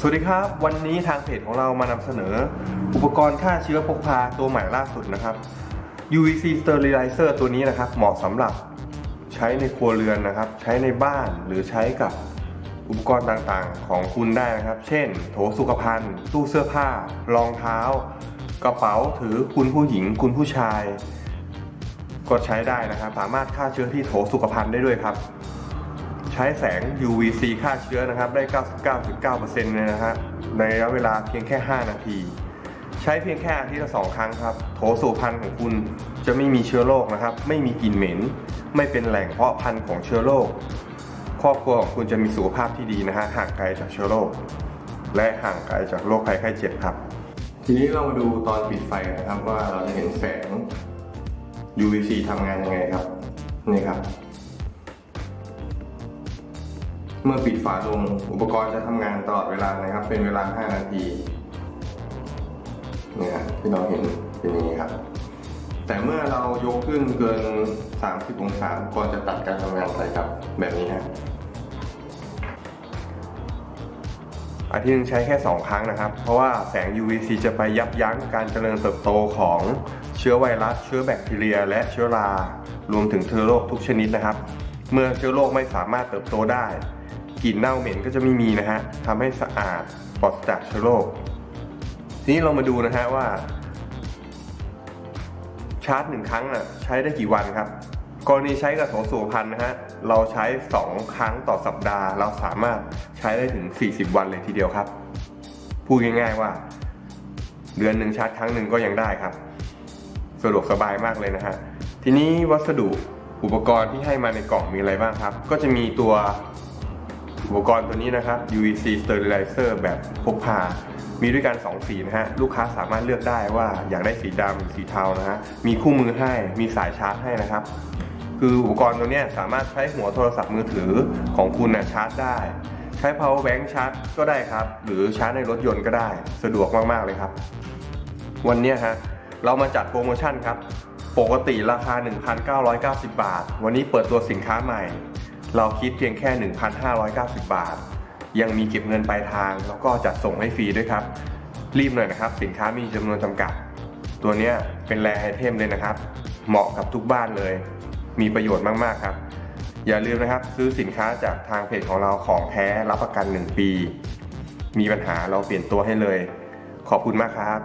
สวัสดีครับ วันนี้ทางเพจของเรามานำเสนอ อุปกรณ์ฆ่าเชื้อพกพาตัวใหม่ล่าสุดนะครับ UVC Sterilizer ตัวนี้นะครับ เหมาะสำหรับใช้ในครัวเรือนนะครับ ใช้ในบ้านหรือใช้กับอุปกรณ์ต่างๆ ของคุณได้นะครับ เช่น โถสุขภัณฑ์ ตู้เสื้อผ้า รองเท้า กระเป๋าถือคุณผู้หญิง คุณผู้ชาย ก็ใช้ได้นะครับ สามารถฆ่าเชื้อที่โถสุขภัณฑ์ได้ด้วยครับ ช้แสง UVC ฆ่าเชื้อนะครับ ได้ 99.9%เลยนะฮะ ในระยะเวลาเพียงแค่ 5 นาที ใช้เพียงแค่อาทิตย์ละสองครั้งครับ โถสูพันธุ์ของคุณจะไม่มีเชื้อโรคนะครับ ไม่มีกลิ่นเหม็น ไม่เป็นแหล่งเพาะพันธุ์ของเชื้อโรค ครอบครัวของคุณจะมีสุขภาพที่ดีนะฮะ ห่างไกลจากเชื้อโรค และห่างไกลจากโรคภัยไข้เจ็บครับ ทีนี้เรามาดูตอนปิดไฟนะครับว่าเราจะเห็นแสง UVC ทำงานยังไงครับ นี่ครับ เมื่อปิดฝาลง อุปกรณ์จะทำงานตลอดเวลานะครับ เป็นเวลา 5 นาทีเนี่ยที่เราเห็นเป็นอย่างนี้ครับ แต่เมื่อเรายกขึ้นเกิน 30 องศาอุปกรณ์จะตัดการทำงานไปครับ แบบนี้ฮะอาทิตย์หนึงใช้แค่ 2 ครั้งนะครับ เพราะว่าแสง UVC จะไปยับยั้งการเจริญเติบโตของเชื้อไวรัส เชื้อแบคทีเรีย และเชื้อรารวมถึงเชื้อโรคทุกชนิดนะครับ เมื่อเชื้อโรคไม่สามารถเติบโตได้ กลิ่นเน่าเหม็นก็จะไม่มีนะฮะทำให้สะอาดปลอดจากเชื้อโรคทีนี้เรามาดูนะฮะว่า ชาร์จหนึ่งครั้งน่ะใช้ได้กี่วันครับ กรณีใช้กับโถสูบพันนะฮะเราใช้ 2 ครั้งต่อสัปดาห์ เราสามารถใช้ได้ถึง 40 วันเลยทีเดียวครับ พูดง่ายๆว่า เดือนหนึ่งชาร์จครั้งหนึ่งก็ยังได้ครับ สะดวกสบายมากเลยนะฮะทีนี้วัสดุอุปกรณ์ที่ให้มาในกล่องมีอะไรบ้างครับ ก็จะมีตัว อุปกรณ์ตัวนี้นะครับ UVC Sterilizer แบบพกพา มีด้วยกัน 2 สีนะฮะ ลูกค้าสามารถเลือกได้ว่าอยากได้สีดำหรือสีเทานะฮะ มีคู่มือให้ มีสายชาร์จให้นะครับ คืออุปกรณ์ตัวนี้สามารถใช้หัวโทรศัพท์มือถือของคุณนะชาร์จได้ ใช้ power bank ชาร์จก็ได้ครับ หรือชาร์จในรถยนต์ก็ได้ สะดวกมากๆเลยครับ วันนี้ฮะ เรามาจัดโปรโมชั่นครับ ปกติราคา 1,990 บาท วันนี้เปิดตัวสินค้าใหม่ เราคิดเพียงแค่ 1,590 บาท ยังมีเก็บเงินปลายทาง แล้วก็จัดส่งให้ฟรีด้วยครับ รีบหน่อยนะครับ สินค้ามีจำนวนจำกัด ตัวเนี้ยเป็นแรไอเทมเลยนะครับ เหมาะกับทุกบ้านเลย มีประโยชน์มาก ๆ ครับ อย่าลืมนะครับ ซื้อสินค้าจากทางเพจของเราของแท้รับประกัน 1 ปี มีปัญหาเราเปลี่ยนตัวให้เลย ขอบคุณมากครับ